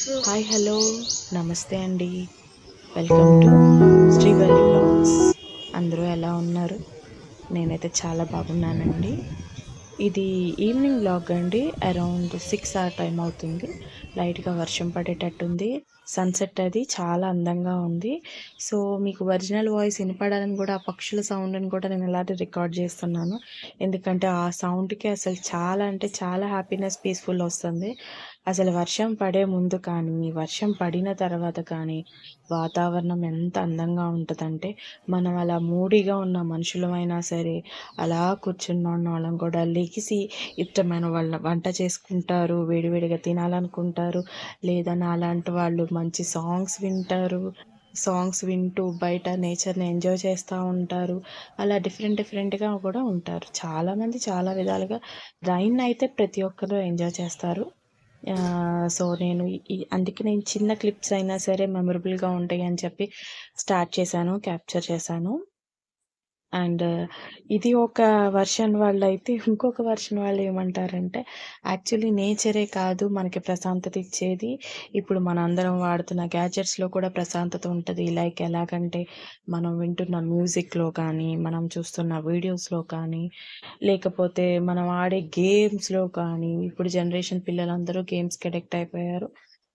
Hi hello. నమస్తే అండి. Welcome to Srivalli blogs. అందరూ ఎలా ఉన్నారు? నేనైతే చాలా బాగున్నానండి. ఇది ఈవినింగ్ బ్లాగ్ అండి. అరౌండ్ సిక్స్ ఆ టైం అవుతుంది. లైట్గా వర్షం పడేటట్టుంది. సన్సెట్ అది చాలా అందంగా ఉంది. సో మీకు ఒరిజినల్ వాయిస్ వినపడాలని కూడా ఆ పక్షుల సౌండ్ని కూడా నేను ఇలాంటి రికార్డ్ చేస్తున్నాను. ఎందుకంటే ఆ సౌండ్కి అసలు చాలా అంటే చాలా హ్యాపీనెస్ పీస్ఫుల్ వస్తుంది. అసలు వర్షం పడే ముందు కానీ వర్షం పడిన తర్వాత కానీ వాతావరణం ఎంత అందంగా ఉంటుందంటే మనం అలా మూడీగా ఉన్న మనుషులమైనా సరే అలా కూర్చున్న వాళ్ళం కూడా లెగిసి ఇష్టమైన వాళ్ళ వంట చేసుకుంటారు వేడివేడిగా తినాలనుకుంటారు. లేదా నాలాంటి వాళ్ళు మంచి సాంగ్స్ వింటారు. సాంగ్స్ వింటూ బయట నేచర్ని ఎంజాయ్ చేస్తూ ఉంటారు. అలా డిఫరెంట్ డిఫరెంట్గా కూడా ఉంటారు. చాలామంది చాలా విధాలుగా రైన్ అయితే ప్రతి ఒక్కరు ఎంజాయ్ చేస్తారు. సో నేను అందుకే నేను చిన్న క్లిప్స్ అయినా సరే మెమరబుల్గా ఉంటాయి అని చెప్పి స్టార్ట్ చేశాను క్యాప్చర్ చేశాను. అండ్ ఇది ఒక వర్షన్ వాళ్ళు అయితే ఇంకొక వర్షన్ వాళ్ళు ఏమంటారంటే యాక్చువల్లీ నేచరే కాదు మనకి ప్రశాంతత ఇచ్చేది. ఇప్పుడు మన అందరం వాడుతున్న గ్యాజెట్స్లో కూడా ప్రశాంతత ఉంటుంది. లైక్ ఎలాగంటే మనం వింటున్న మ్యూజిక్లో కానీ మనం చూస్తున్న వీడియోస్లో కానీ లేకపోతే మనం ఆడే గేమ్స్లో కానీ ఇప్పుడు జనరేషన్ పిల్లలందరూ గేమ్స్కి అడిక్ట్ అయిపోయారు.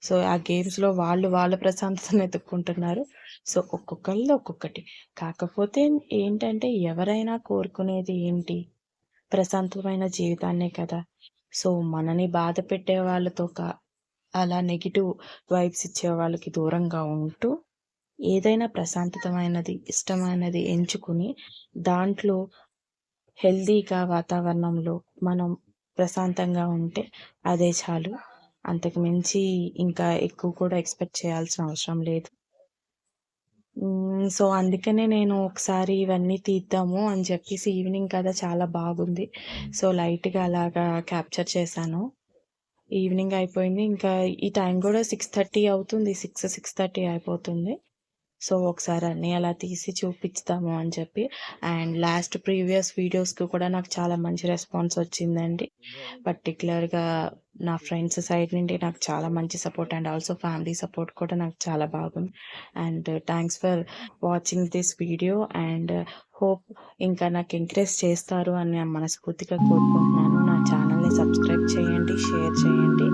సో ఆ గేమ్స్లో వాళ్ళు వాళ్ళ ప్రశాంతతను వెతుక్కుంటున్నారు సో ఒక్కొక్కళ్ళు ఒక్కొక్కటి. కాకపోతే ఏంటంటే ఎవరైనా కోరుకునేది ఏంటి? ప్రశాంతమైన జీవితాన్నే కదా. సో మనని బాధ పెట్టే వాళ్ళతో కా అలా నెగిటివ్ వైబ్స్ ఇచ్చే వాళ్ళకి దూరంగా ఉంటూ ఏదైనా ప్రశాంతతమైనది ఇష్టమైనది ఎంచుకుని దాంట్లో హెల్దీగా వాతావరణంలో మనం ప్రశాంతంగా ఉంటే అదే చాలు. అంతకు మించి ఇంకా ఎక్కువ కూడా ఎక్స్పెక్ట్ చేయాల్సిన అవసరం లేదు. సో అందుకనే నేను ఒకసారి ఇవన్నీ తీద్దాము అని చెప్పేసి ఈవినింగ్ కదా చాలా బాగుంది. సో లైట్గా అలాగా క్యాప్చర్ చేశాను. ఈవినింగ్ అయిపోయింది. ఇంకా ఈ టైం కూడా సిక్స్ థర్టీ అవుతుంది. సిక్స్ సిక్స్ థర్టీ అయిపోతుంది. సో ఒకసారి అన్నీ అలా తీసి చూపిస్తాము అని చెప్పి. అండ్ లాస్ట్ ప్రీవియస్ వీడియోస్కి కూడా నాకు చాలా మంచి రెస్పాన్స్ వచ్చిందండి. పర్టికులర్గా నా ఫ్రెండ్స్ సైడ్ నుండి నాకు చాలా మంచి support and also family support కూడా నాకు చాలా బాగుంది. And thanks for watching this video and hope ఇంకా నాకు ఎంకరేజ్ చేస్తారు అని మనస్ఫూర్తిగా కోరుకుంటున్నాను. నా ఛానల్ని సబ్స్క్రైబ్ చేయండి షేర్ చేయండి.